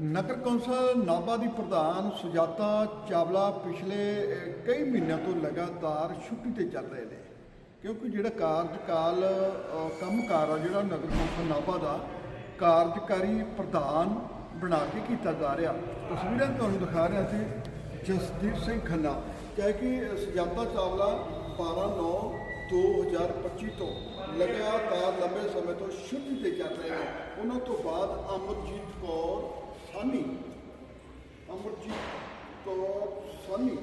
ਨਗਰ council Nabha ਦੀ ਪ੍ਰਧਾਨ ਸੁਜਾਤਾ ਚਾਵਲਾ ਪਿਛਲੇ ਕਈ ਮਹੀਨਿਆਂ ਤੋਂ ਲਗਾਤਾਰ ਛੁੱਟੀ ਤੇ ਚੱਲ ਰਹੇ ਨੇ। ਕਿਉਂਕਿ ਜਿਹੜਾ ਕਾਰਜਕਾਲ ਅਹ, ਕੰਮਕਾਰ ਆ ਜਿਹੜਾ ਨਗਰ ਕੌਂਸਲ ਨਾਭਾ ਦਾ ਕਾਰਜਕਾਰੀ ਪ੍ਰਧਾਨ ਬਣਾ ਕੇ ਕੀਤਾ ਜਾ ਰਿਹਾ। ਤਸਵੀਰਾਂ ਤੁਹਾਨੂੰ ਦਿਖਾ ਰਿਹਾ ਸੀ ਜਸਦੀਪ ਸਿੰਘ ਖੰਨਾ। ਚਾਹੇ ਕਿ ਸੁਜਾਤਾ ਚਾਵਲਾ 12 9 2025 ਤੋਂ ਲਗਾਤਾਰ ਲੰਬੇ ਸਮੇਂ ਤੋਂ ਛੁੱਟੀ ਤੇ ਚੱਲ ਰਹੇ ਨੇ। ਉਹਨਾਂ ਤੋਂ ਬਾਅਦ ਅਮਰਜੀਤ ਕੌਰ ਸਾਨੀ, ਅਮਰਜੀਤ ਕੌਰ ਸਾਨੀ।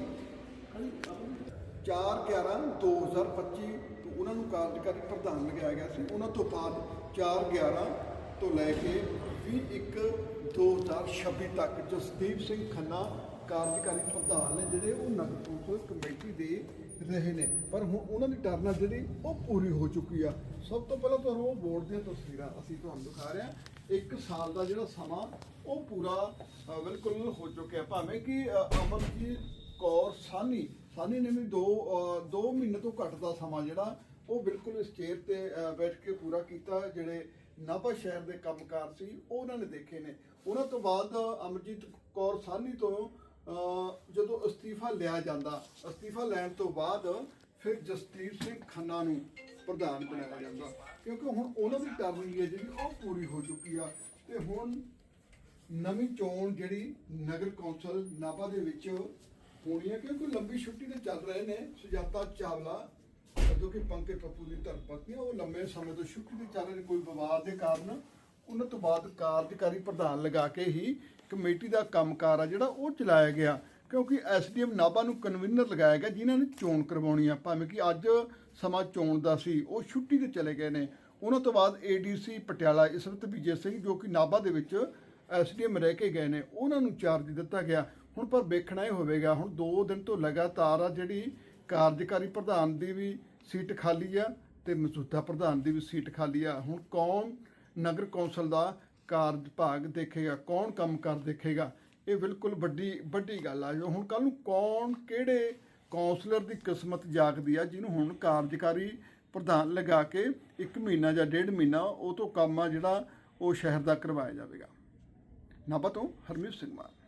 4 11 2025 ਤੋਂ ਉਹਨਾਂ ਨੂੰ ਕਾਰਜਕਾਰੀ ਪ੍ਰਧਾਨ ਲਗਾਇਆ ਗਿਆ ਸੀ। ਉਹਨਾਂ ਤੋਂ ਬਾਅਦ 4 11 ਤੋਂ ਲੈ ਕੇ 21 2026 ਤੱਕ ਜਸਦੀਪ ਸਿੰਘ ਖੰਨਾ ਕਾਰਜਕਾਰੀ ਪ੍ਰਧਾਨ ਨੇ ਜਿਹੜੇ ਉਹ ਨਗਰ ਕਮੇਟੀ ਦੇ ਰਹੇ ਨੇ। ਪਰ ਹੁਣ ਉਹਨਾਂ ਦੀ ਟਰਨਾ ਜਿਹੜੀ ਉਹ ਪੂਰੀ ਹੋ ਚੁੱਕੀ ਆ। ਸਭ ਤੋਂ ਪਹਿਲਾਂ ਤੁਹਾਨੂੰ ਉਹ ਬੋਰਡ ਦੀਆਂ ਤਸਵੀਰਾਂ ਅਸੀਂ ਤੁਹਾਨੂੰ ਦਿਖਾ ਰਹੇ ਹਾਂ। ਇੱਕ ਸਾਲ ਦਾ ਜਿਹੜਾ ਸਮਾਂ ਉਹ ਪੂਰਾ ਬਿਲਕੁਲ ਹੋ ਚੁੱਕਿਆ। ਭਾਵੇਂ ਕਿ ਅਮਰਜੀਤ ਕੌਰ ਸਾਨੀ ਸਾਨੀ ਨੇ ਵੀ 2 2 ਮਹੀਨੇ ਤੋਂ ਘੱਟ ਦਾ ਸਮਾਂ ਜਿਹੜਾ ਉਹ ਬਿਲਕੁਲ ਇਸ ਚੇਅਰ ਤੇ ਬੈਠ ਕੇ ਪੂਰਾ ਕੀਤਾ। ਜਿਹੜੇ ਨਾਭਾ ਸ਼ਹਿਰ ਦੇ ਕੰਮਕਾਰ ਸੀ, ਉਹ ਉਹਨਾਂ ਨੇ ਦੇਖੇ ਨੇ। ਉਹਨਾਂ ਤੋਂ ਬਾਅਦ ਅਮਰਜੀਤ ਕੌਰ ਸਾਨੀ ਤੋਂ ਜਦੋਂ ਅਸਤੀਫਾ ਲਿਆ ਜਾਂਦਾ, ਅਸਤੀਫਾ ਲੈਣ ਤੋਂ ਬਾਅਦ ਫਿਰ ਜਸਦੀਪ ਸਿੰਘ ਖੰਨਾ ਨੂੰ ਪ੍ਰਧਾਨ ਬਣਾਇਆ ਜਾਂਦਾ। ਕਿਉਂਕਿ ਹੁਣ ਉਹਨਾਂ ਦੀ ਟਰਮ ਹੈ ਜਿਹੜੀ, ਉਹ ਪੂਰੀ ਹੋ ਚੁੱਕੀ ਆ। ਤੇ ਹੁਣ ਨਵੀਂ ਚੋਣ ਜਿਹੜੀ ਨਗਰ ਕੌਂਸਲ ਨਾਭਾ ਦੇ ਵਿੱਚ ਹੋਣੀ ਹੈ, ਕਿਉਂਕਿ ਲੰਬੀ ਛੁੱਟੀ ਤੇ ਚੱਲ ਰਹੇ ਨੇ ਸੁਜਾਤਾ ਚਾਵਲਾ ਜੋ ਕਿ ਪੰਕਜ ਪੱਪੂ ਦੀ ਧਰਮਪਤਨੀ ਉਹ ਲੰਬੇ ਸਮੇਂ ਤੋਂ ਛੁੱਟੀ ਦੇ ਚੱਲ ਰਹੇ ਨੇ ਕੋਈ ਵਿਵਾਦ ਦੇ ਕਾਰਨ ਉਹਨਾਂ ਤੋਂ ਬਾਅਦ ਕਾਰਜਕਾਰੀ ਪ੍ਰਧਾਨ ਲਗਾ ਕੇ ਹੀ ਕਮੇਟੀ ਦਾ ਕੰਮਕਾਰ ਆ ਜਿਹੜਾ ਉਹ ਚਲਾਇਆ ਗਿਆ, ਕਿਉਂਕਿ ਐਸਡੀਐਮ ਨਾਭਾ ਨੂੰ ਕਨਵੀਨਰ ਲਗਾਇਆ ਗਿਆ, ਜਿਨ੍ਹਾਂ ਨੇ ਚੋਣ ਕਰਵਾਉਣੀ ਆ ਭਾਵੇਂ ਕਿ ਅੱਜ ਸਮਾਂ ਚੋਣ ਦਾ ਸੀ, ਉਹ ਛੁੱਟੀ ਤੇ ਚਲੇ ਗਏ ਨੇ। ਉਹਨਾਂ ਤੋਂ ਬਾਅਦ ਏਡੀਸੀ ਪਟਿਆਲਾ ਇਸ ਵਕਤ ਵਿਜੇ ਸਿੰਘ ਜੋ ਕਿ ਨਾਭਾ ਦੇ ਵਿੱਚ ਐਸਡੀਐਮ ਰਹਿ ਕੇ ਗਏ ਨੇ, ਉਹਨਾਂ ਨੂੰ ਚਾਰਜ ਦਿੱਤਾ ਗਿਆ। ਹੁਣ ਪਰ ਵੇਖਣਾ ਇਹ ਹੋਵੇਗਾ, ਹੁਣ 2 ਦਿਨ ਤੋਂ ਲਗਾਤਾਰ ਆ ਜਿਹੜੀ ਕਾਰਜਕਾਰੀ ਪ੍ਰਧਾਨ ਦੀ ਵੀ ਸੀਟ ਖਾਲੀ ਆ ਤੇ ਮੌਜੂਦਾ ਪ੍ਰਧਾਨ ਦੀ ਵੀ ਸੀਟ ਖਾਲੀ ਆ। ਹੁਣ ਕੌਣ ਨਗਰ ਕੌਂਸਲ ਦਾ ਕਾਰਜ ਭਾਗ ਦੇਖੇਗਾ, ਕੌਣ ਕੰਮ ਕਰ ਦੇਖੇਗਾ, ਇਹ ਬਿਲਕੁਲ ਵੱਡੀ ਵੱਡੀ ਗੱਲ ਆ। ਜੋ ਹੁਣ ਕੱਲ ਨੂੰ ਕੌਣ ਕਿਹੜੇ ਕੌਂਸਲਰ ਦੀ ਕਿਸਮਤ ਜਾਗਦੀ ਆ, ਜਿਹਨੂੰ ਹੁਣ ਕਾਰਜਕਾਰੀ ਪ੍ਰਧਾਨ ਲਗਾ ਕੇ 1 ਮਹੀਨਾ ਜਾਂ ਡੇਢ ਮਹੀਨਾ ਉਹ ਤੋਂ ਕੰਮ ਆ ਜਿਹੜਾ ਉਹ ਸ਼ਹਿਰ ਦਾ ਕਰਵਾਇਆ ਜਾਵੇਗਾ। ਨਾਭਾ ਤੋਂ ਹਰਮੀਤ ਸਿੰਘ ਮਾਨ।